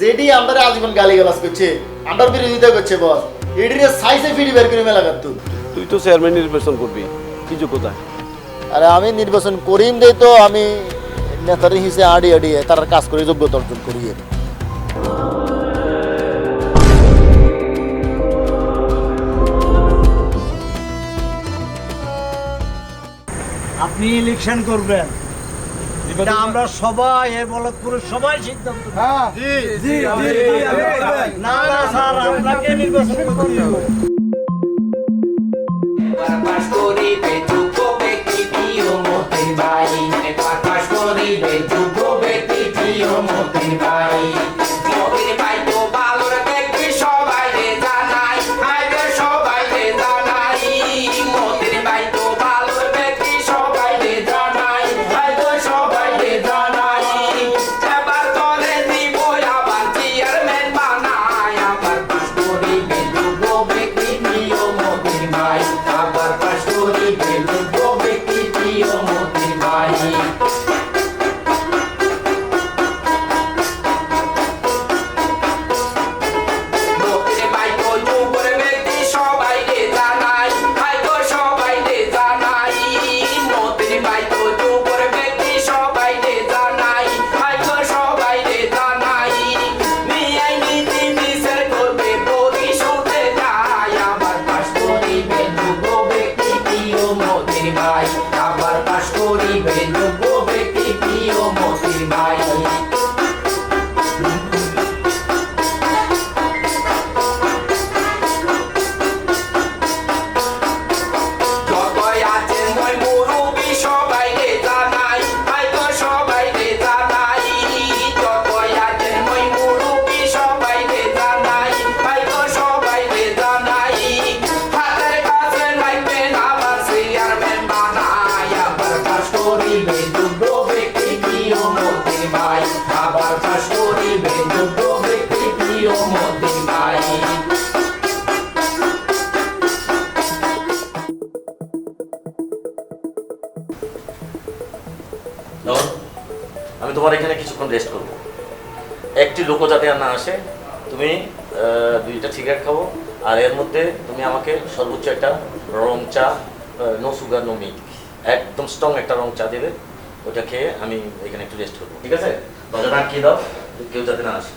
যেটি আমরা আজীবন গালি গালাজ করছে আমরা বিরোধিতা করছে বস এটির সাইজে ফিরি বের করে মেলা কাটতু তুই তো চেয়ারম্যান নির্বাচন করবি কি যোগ্যতা আরে আমি নির্বাচন করিম দেই তো আমি নেতার হিসেবে আড়ি আড়িয়ে তার কাজ করে যোগ্যতা অর্জন করিয়ে আপনি ইলেকশন করবেন এটা আমরা সবাই এর বলদপুরের সবাই সিদ্ধান্ত। না না স্যার আপনাকে নির্বাচন করতে হবে। আমি তোমার এখানে কিছুক্ষণ রেস্ট করব। একটি লোক যাতে আর না আসে তুমি দুইটা সিগারেট খাব আর এর মধ্যে তুমি আমাকে সর্বোচ্চ একটা রং চা নো সুগার নো মিল্ক একদম স্ট্রং একটা রং চা দেবে ওটা খেয়ে আমি এখানে একটু রেস্ট করব ঠিক আছে? দরজাটা আটকিয়ে দাও কেউ যাতে না আসে।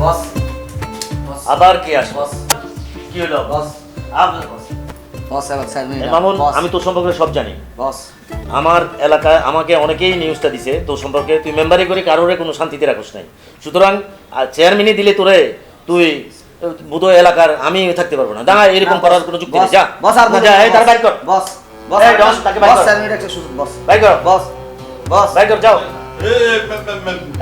বস আবার কে আসে বস। কি হলো? বস। বস। আমি তোর সম্পর্কে সব জানি। বস। আমার এলাকায় আমাকে অনেকেই নিউজটা দিছে তোর সম্পর্কে তুই মেম্বারি করে কারোরে কোনো শান্তিতে রাখোস নাই। সুতরাং চেয়ারম্যানই দিলে তোরে তুই বুধ এলাকার আমি থাকতে পারব না। দাঁড়া এরকম করার কোনো যুক্তি নেই যা। বস আর যা এই তার বাইর কর। বস বস এই, বস, তাকে বাইর কর। বস। বাইর কর। বস। বস। বাইর কর যাও। এই,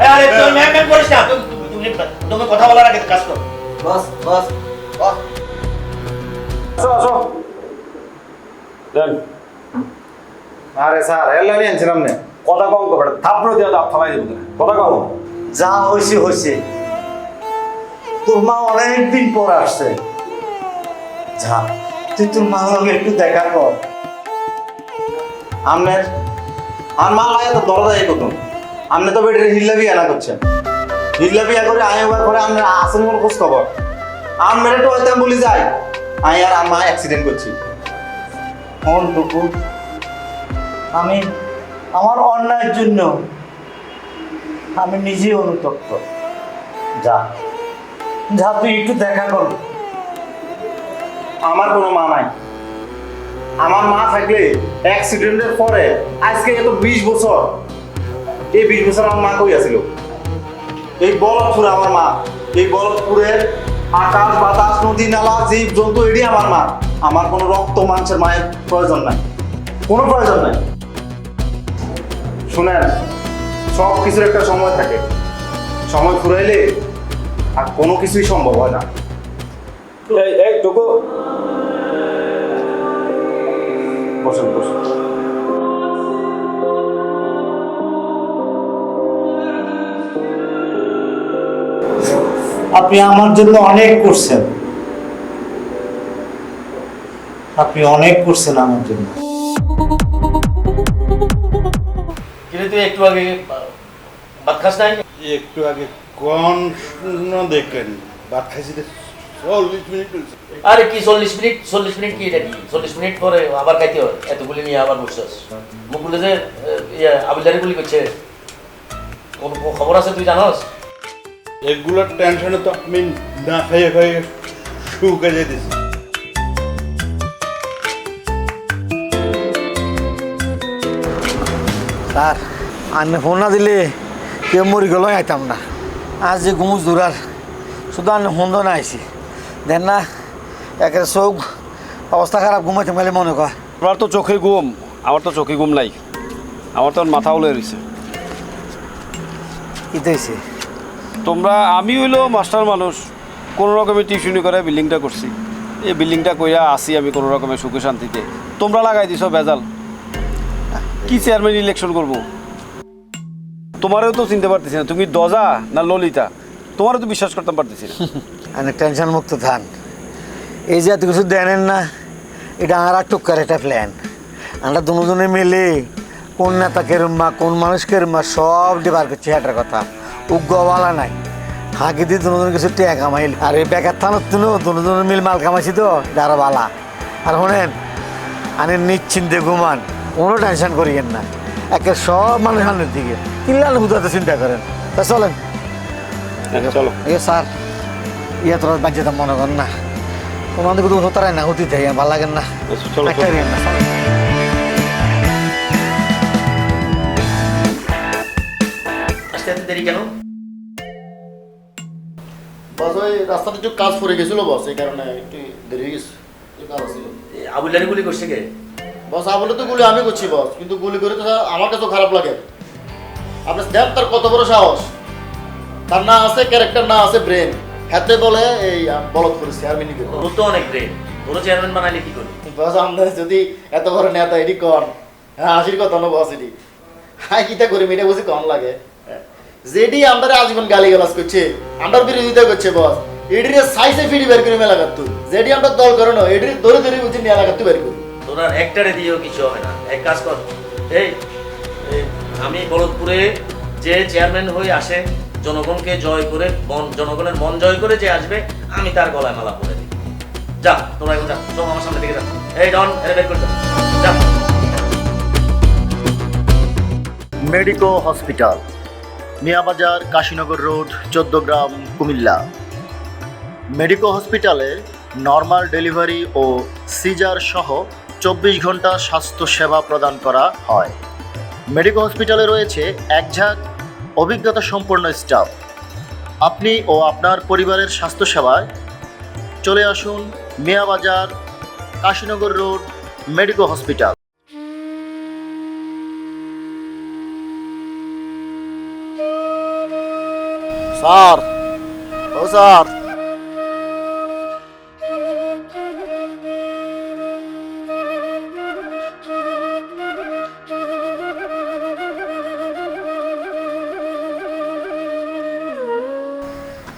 আরে তুই ম্যাম ম্যাম করিস না। তুই- তুমি তুমি কথা বলার আগে কাজ কর। বস বস। বস আরে স্যার, এলা নিয়ে আনছিলাম না। কথা কম করবে থালাই দেবো কথা কম। যা হয়েছে হয়েছে তোর মা অনেকদিন পর আসছে। যা, তুই তোর মা একটু দেখা কর। আমনের আর মা লাগে তো দরজা কত আমনে তো হিল্লা বিয়া না করছেন হিল্লা বিয়া করে আয় ওবার করে আমনে আসেন কোন খোঁজ খবর। আমনের তো হয়তো বলি যাই। আয় আর আমা অ্যাক্সিডেন্ট করছি। টুকু আমি আমার অন্যায়ের জন্য আমি নিজে অনুতপ্ত। যা। যা, তুই একটু দেখা কর। আমার কোনো মা নাই। আমার মা থাকলে অ্যাক্সিডেন্টের পরে আজকে এত বিশ বছর, এই বিশ বছর আমার মা কই আছিল? এই বলদপুরে আমার মা, এই বলদপুরের আকাশ বাতাস, নদী নালা জীব জন্তু এটি আমার মা। আমার কোনো রক্ত, মাংসের মায়ের প্রয়োজন নাই। কোনো প্রয়োজন নাই। শুনেন সব কিছুর একটা সময় থাকে। সময় ফুরাইলে আর কোনো কিছুই সম্ভব হয় না। এই এই টুকু বসুন বসুন। আপনি আমার জন্য অনেক করছেন। আপনি অনেক করছেন আমার জন্য। কিন্তু তুই একটু আগে ভাত খাস নাই? একটু আগে কোন না দেখেন ভাত খাইছি চল্লিশ মিনিট আরে কি চল্লিশ মিনিট? চল্লিশ মিনিট কি এটা কি? চল্লিশ মিনিট পরে আবার খাইতে হয়। এতগুলি নিয়ে আবার গুলি করছে। খবর আছে তুই জানোস? এগুলোর টেনশনে তো আমি না খাইয়ে খাইয়ে শুকে যেতেছি স্যার আনে ফোন না দিলে কেউ মরি গেল আইতাম না। আজ যে ঘুমুস দূরার শুধু আনে ফোন না আইছি। দেন না একের চোখ অবস্থা খারাপ ঘুমাইতে মেলে মনে কর। আমার তো চোখে ঘুম আমার তো চোখে ঘুম নাই। আমার তো মাথা উলে রয়েছে ইতেছে তোমরা আমি হইল মাস্টার মানুষ কোনো রকমের টিউশনি করে বিল্ডিংটা করছি। এই বিল্ডিংটা কইয়া আসি আমি কোনো রকমের সুখে শান্তিতে। তোমরা লাগাই দিছো বেজাল কি চেয়ারম্যান ইলেকশন করব? তোমারও তো চিনতে পারতেছি না, তুমি দজা না ললিতা? তোমারও তো বিশ্বাস করতে পারতেছি না। টেনশন মুক্ত থান এই যে এত কিছু দেনেন না, এটা আর টুকার একটা প্ল্যান আমরা দুজনে মিলে কোন নেতা কেরম্মা কোন মানুষ কেরম্মা সব ডিবার করছি এটার কথা। উগ্রওয়ালা নাই। হাঁকি দিয়ে দুজন কিছু টেয়া কামাইল আর এই বেকার থানোর তুনো দুজনে মিল মাল কামাইছি তো, এটা আরও বালা। আর শোনেন আনে নিশ্চিন্তে ঘুমান। কোনো টেনশন করিয়েন না। একে সব মানুষ সামনের দিকে। কিল্লাল হুদাতে চিন্তা করেন। তা চলেন। চলো। এ স্যার ইয়া তোর বাচ্চাটা মনে কর না। কোনো দিকে তো হতারে না হতে থাকি ভালো লাগেন না। দেরি কেন? বস ওই একটু কাজ পড়ে গেছিল বস এই কারণে একটু দেরি হয়ে গেছে। আবিলারি গুলি করছে কে? বস বলে তো গুলি আমি করছি বস। কিন্তু গুলি করে তো আমার কাছেও খারাপ লাগে। আপনি দেন তার কত বড় সাহস। তার না আছে ক্যারেক্টার না আছে ব্রেন হাতে বলে এই করেছি আর মিনি করে তো অনেক ব্রেন তোর চেয়ারম্যান বানাইলে কি করবি? বস আমরা যদি এত বড় নেতা এটি কন? হ্যাঁ হাসির কথা না বস এটি হ্যাঁ কিতা করি এটা বুঝি কম লাগে। যেটি আমরা আজীবন গালি গালাজ করছে আমরা বিরোধিতা করছে বস। এটির সাইজে ফিরি বের করে মেলা কাটতু যেটি আমরা দল করে না এটির ধরে ধরে বুঝি নিয়ে লাগাতে বের করি। তোর একটারে দিয়েও কিছু হবে না। এক কাজ কর। এই আমি বলদপুরে যে চেয়ারম্যান হয়ে আসে, জনগণকে জয় করে, মন, জনগণের মন জয় করে যে আসবে, আমি তার গলায় মালা পরে দিই। যা, তোমরা এখন যা সব আমার সামনে থেকে যা। এই, ডন, এর বের করে যা। Medico hospital, Miabazar, Kashinagar road Chauddagram Cumilla. Medico হসপিটালে নর্মাল ডেলিভারি ও সিজার সহ চব্বিশ ঘণ্টা স্বাস্থ্য সেবা প্রদান করা হয়। মেডিকো হসপিটালে রয়েছে একঝাঁক অভিজ্ঞতা সম্পন্ন স্টাফ। আপনি ও আপনার পরিবারের স্বাস্থ্যসেবায় চলে আসুন Miabazar Kashinagar road, medico hospital. Sir, ও স্যার।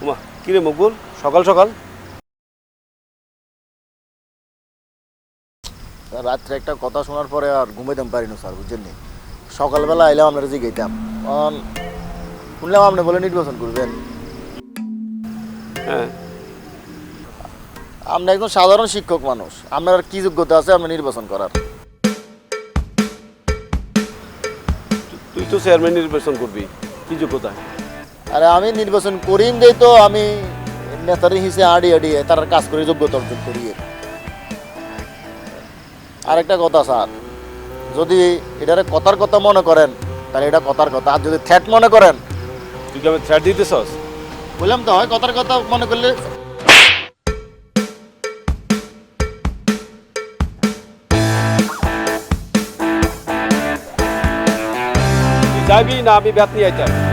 উমা কিরে মকবুল? সকাল সকাল। রাত্রে একটা কথা শোনার পরে আর ঘুমাইতাম পারিনি স্যার বুঝছেন সকালবেলা এলাম আপনারা যে গেতাম অন শুনলাম আপনি বলে নির্বাচন করবেন। হ্যাঁ। আপনি একজন সাধারণ শিক্ষক মানুষ আপনার কি যোগ্যতা আছে আপনি নির্বাচন করার? তুই তো চেয়ারম্যান নির্বাচন করবি কি যোগ্যতা? আরে আমি নির্বাচন করিম দেই তো আমি নেতার হিসেবে আড়ি আড়িয়ে তার কাজ করে যোগ্যতা অর্জন করিয়ে আরেকটা কথা স্যার যদি এটারে কথার কথা মনে করেন তাহলে এটা কথার কথা। আর যদি থ্যাট মনে করেন তুই কি আমি থ্রেট দিতেছস? বললাম তো হয় কথার কথা মনে করলে যাবি না আমি ব্যাত নিয়ে আইতাম।